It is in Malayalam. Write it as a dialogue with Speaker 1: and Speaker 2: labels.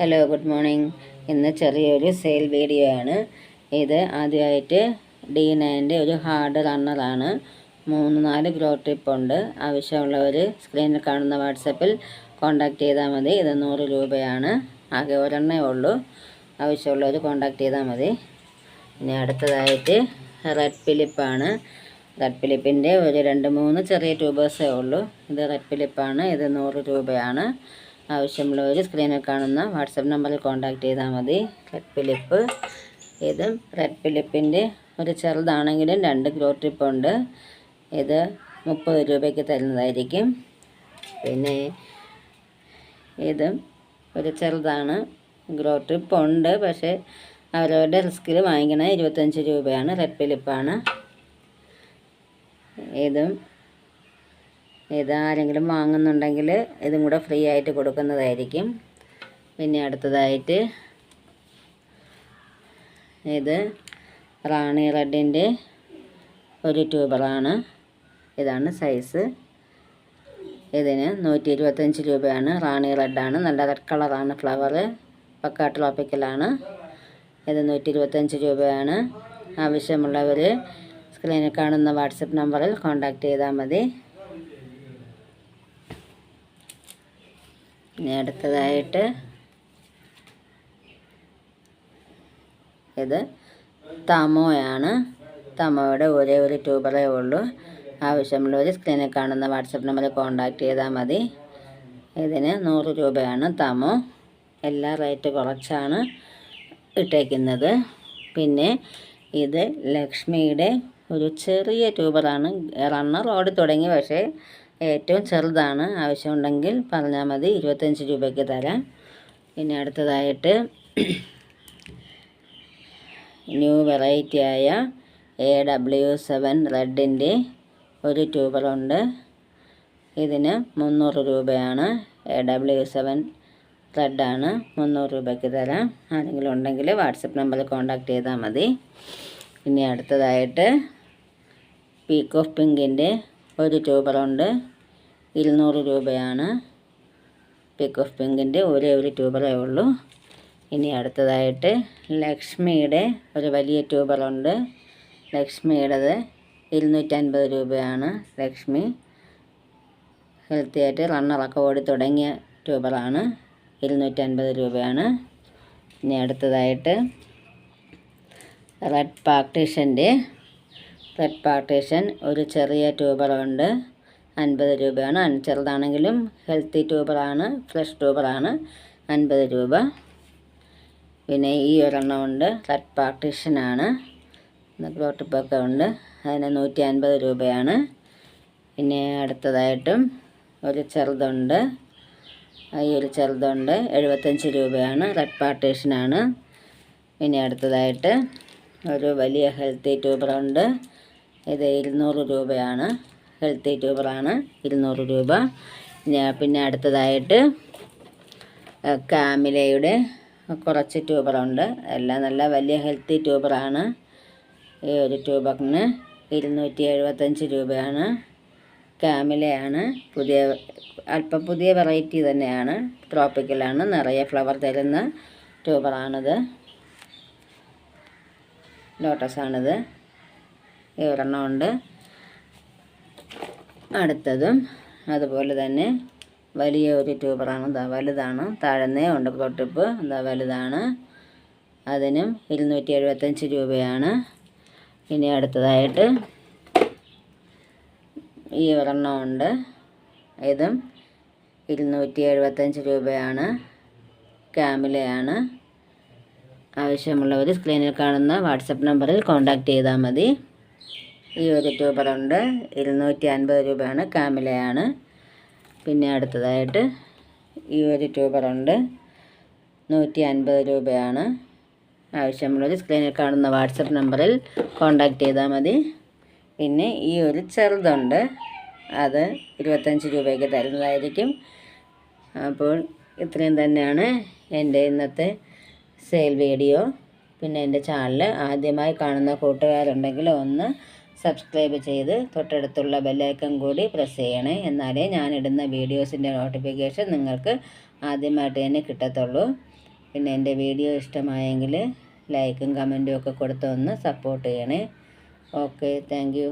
Speaker 1: ഹലോ ഗുഡ് മോർണിംഗ് ഇന്ന് ചെറിയൊരു സെയിൽ വീഡിയോ ആണ്. ഇത് ആദ്യമായിട്ട് ഡി നയന്റെ ഒരു ഹാർഡ് റണ്ണറാണ് മൂന്ന് നാല് ഗ്രോ ട്രിപ്പ് ഉണ്ട്. ആവശ്യമുള്ളവർ സ്ക്രീനിൽ കാണുന്ന വാട്സപ്പിൽ കോൺടാക്റ്റ് ചെയ്താൽ മതി. ഇത് നൂറ് രൂപയാണ്. ആകെ ഒരെണ്ണേ ഉള്ളൂ. ആവശ്യമുള്ളവർ കോൺടാക്റ്റ് ചെയ്താൽ മതി. ഇനി അടുത്തതായിട്ട് റെഡ് ഫിലിപ്പാണ് റെഡ് ഫിലിപ്പിന്റെ ഒരു രണ്ട് മൂന്ന് ചെറിയ ട്യൂബേഴ്സേ ഉള്ളൂ. ഇത് റെഡ് ഫിലിപ്പാണ് ഇത് നൂറ് രൂപയാണ്. ആവശ്യമുള്ളവർ സ്ക്രീനിൽ കാണുന്ന വാട്സപ്പ് നമ്പറിൽ കോൺടാക്റ്റ് ചെയ്താൽ മതി. റെഡ് ഫിലിപ്പ് ഇത് റെഡ് ഫിലിപ്പിന്റെ ഒരു ചെറുതാണെങ്കിലും രണ്ട് ഗ്രോ ട്രിപ്പ് ഉണ്ട്. ഇത് മുപ്പത് രൂപയ്ക്ക് തരുന്നതായിരിക്കും. പിന്നെ ഇതും ഒരു ചെറുതാണ് ഗ്രോ ട്രിപ്പ് ഉണ്ട്. പക്ഷേ അവരവരുടെ റിസ്കിൽ വാങ്ങിക്കണത് ഇരുപത്തഞ്ച് രൂപയാണ്. റെഡ് ഫിലിപ്പാണ് ഇതും ഇത് ആരെങ്കിലും വാങ്ങുന്നുണ്ടെങ്കിൽ ഇതും കൂടെ ഫ്രീ ആയിട്ട് കൊടുക്കുന്നതായിരിക്കും. പിന്നെ അടുത്തതായിട്ട് ഇത് റാണി റെഡിന്റെ ഒരു ട്യൂബറാണ്. ഇതാണ് സൈസ്. ഇതിന് നൂറ്റി ഇരുപത്തഞ്ച് രൂപയാണ്. റാണി റെഡാണ്. നല്ല റെഡ് കളറാണ് ഫ്ലവർ. പക്കാ ട്രോപ്പിക്കലാണ് ഇത് നൂറ്റി ഇരുപത്തഞ്ച് രൂപയാണ്. ആവശ്യമുള്ളവർ സ്ക്രീനിൽ കാണുന്ന വാട്സപ്പ് നമ്പറിൽ കോൺടാക്റ്റ് ചെയ്താൽ മതി. ഇനി അടുത്തതായിട്ട് ഇത് തമോയാണ്. തമോയുടെ ഒരേ ഒരു ട്യൂബറേ ഉള്ളൂ. ആവശ്യമുള്ളവർ സ്ക്രീനിൽ കാണുന്ന വാട്സപ്പ് നമ്പറിൽ കോൺടാക്റ്റ് ചെയ്താൽ മതി. ഇതിന് നൂറ് രൂപയാണ് തമോ. എല്ലാ റേറ്റ് കുറച്ചാണ് ഇട്ടേക്കുന്നത്. പിന്നെ ഇത് ലക്ഷ്മിയുടെ ഒരു ചെറിയ ട്യൂബറാണ്. റണ്ണർ ഓടി തുടങ്ങി. പക്ഷേ ഏറ്റവും ചെറുതാണ്. ആവശ്യമുണ്ടെങ്കിൽ പറഞ്ഞാൽ മതി. ഇരുപത്തഞ്ച് രൂപയ്ക്ക് തരാം. പിന്നെ അടുത്തതായിട്ട് ന്യൂ വെറൈറ്റി ആയ എ ഡബ്ല്യു സെവൻ റെഡിന്റെ ഒരു ട്യൂബറുണ്ട്. ഇതിന് മുന്നൂറ് രൂപയാണ്. എ ഡബ്ല്യു സെവൻ റെഡാണ്. മുന്നൂറ് രൂപയ്ക്ക് തരാം. ആരെങ്കിലും ഉണ്ടെങ്കിൽ വാട്സപ്പ് നമ്പറിൽ കോൺടാക്റ്റ് ചെയ്താൽ മതി. ഇനി അടുത്തതായിട്ട് പീക്ക് ഓഫ് പിങ്കിന്റെ ഒരു ട്യൂബറുണ്ട് ഇരുന്നൂറ് രൂപയാണ്. പിക്ക് ഓഫ് പിങ്കിന്റെ ഒരേ ഒരു ട്യൂബറേ ഉള്ളൂ. ഇനി അടുത്തതായിട്ട് ലക്ഷ്മിയുടെ ഒരു വലിയ ട്യൂബറുണ്ട് ലക്ഷ്മിയുടേത് ഇരുന്നൂറ്റൻപത് രൂപയാണ്. ലക്ഷ്മി ഹെൽത്തി ആയിട്ട് റണ്ണറൊക്കെ ഓടി തുടങ്ങിയ ട്യൂബറാണ്. ഇരുന്നൂറ്റൻപത് രൂപയാണ്. ഇനി അടുത്തതായിട്ട് റെഡ് പാർട്ടീഷന്റെ റെഡ് പാർട്ടീഷൻ ഒരു ചെറിയ ട്യൂബറുണ്ട്. അൻപത് രൂപയാണ്. ചെറുതാണെങ്കിലും ഹെൽത്തി ട്യൂബറാണ്. ഫ്രഷ് ട്യൂബറാണ്. അൻപത് രൂപ. പിന്നെ ഈ ഒരെണ്ണം ഉണ്ട്. റെഡ് പാർട്ടീഷനാണ്. ഗ്ലോട്ടിപ്പൊക്കെ ഉണ്ട്. അതിന് നൂറ്റി അൻപത് രൂപയാണ്. പിന്നെ അടുത്തതായിട്ടും ഒരു ചെറുതുണ്ട്. ഈ ഒരു ചെറുതുണ്ട്. എഴുപത്തഞ്ച് രൂപയാണ്. റെഡ് പാർട്ടീഷനാണ്. പിന്നെ അടുത്തതായിട്ട് ഒരു വലിയ ഹെൽത്തി ട്യൂബറുണ്ട്. ഇത് ഇരുന്നൂറ് രൂപയാണ്. ഹെൽത്തി ട്യൂബറാണ് ഇരുന്നൂറ് രൂപ. പിന്നെ അടുത്തതായിട്ട് കാമിലയുടെ കുറച്ച് ട്യൂബറുണ്ട് എല്ലാം നല്ല വലിയ ഹെൽത്തി ട്യൂബറാണ് ഈ ഒരു ട്യൂബറിന് ഇരുന്നൂറ്റി എഴുപത്തഞ്ച് രൂപയാണ്. കാമിലയാണ്. പുതിയ അല്പം പുതിയ വെറൈറ്റി തന്നെയാണ്. ട്രോപ്പിക്കലാണ് നിറയെ ഫ്ലവർ തരുന്ന ട്യൂബറാണിത് ലോട്ടസാണിത് ഒരെണ്ണം ഉണ്ട്. അടുത്തതും അതുപോലെ തന്നെ വലിയ ഒരു ട്യൂബറാണ്. വലുതാണ്. താഴ്ന്നേ ഉണ്ട് തൊട്ടിപ്പ് എന്താ വലുതാണ്. അതിനും ഇരുന്നൂറ്റി എഴുപത്തഞ്ച് രൂപയാണ്. ഇനി അടുത്തതായിട്ട് ഈ ഒരെണ്ണം ഉണ്ട്. ഇതും ഇരുന്നൂറ്റി എഴുപത്തഞ്ച് രൂപയാണ്. ക്യാമിലയാണ്. ആവശ്യമുള്ളവർ സ്ക്രീനിൽ കാണുന്ന വാട്സപ്പ് നമ്പറിൽ കോൺടാക്റ്റ് ചെയ്താൽ മതി. ഈ ഒരു ട്യൂബറുണ്ട് ഇരുന്നൂറ്റി അൻപത് രൂപയാണ് കാമിലയാണ്. പിന്നെ അടുത്തതായിട്ട് ഈ ഒരു ട്യൂബറുണ്ട് നൂറ്റി അൻപത് രൂപയാണ് ആവശ്യമുള്ളൊരു സ്ക്രീനിൽ കാണുന്ന വാട്സപ്പ് നമ്പറിൽ കോൺടാക്റ്റ് ചെയ്താൽ മതി. പിന്നെ ഈ ഒരു ചെറുതുണ്ട്. അത് ഇരുപത്തഞ്ച് രൂപയ്ക്ക് തരുന്നതായിരിക്കും. അപ്പോൾ ഇത്രയും തന്നെയാണ് എന്റെ ഇന്നത്തെ സെയിൽ വീഡിയോ പിന്നെ എന്റെ ചാനൽ ആദ്യമായി കാണുന്ന കൂട്ടുകാരുണ്ടെങ്കിൽ ഒന്ന് സബ്സ്ക്രൈബ് ചെയ്ത് തൊട്ടടുത്തുള്ള ബെല്ലൈക്കൺ കൂടി പ്രസ് ചെയ്യണേ. എന്നാലേ ഞാനിടുന്ന വീഡിയോസിന്റെ നോട്ടിഫിക്കേഷൻ നിങ്ങൾക്ക് ആദ്യമായിട്ട് തന്നെ കിട്ടത്തുള്ളൂ. പിന്നെ എന്റെ വീഡിയോ ഇഷ്ടമായെങ്കിൽ ലൈക്കും കമന്റും ഒക്കെ കൊടുത്തൊന്ന് സപ്പോർട്ട് ചെയ്യണേ. Okay thank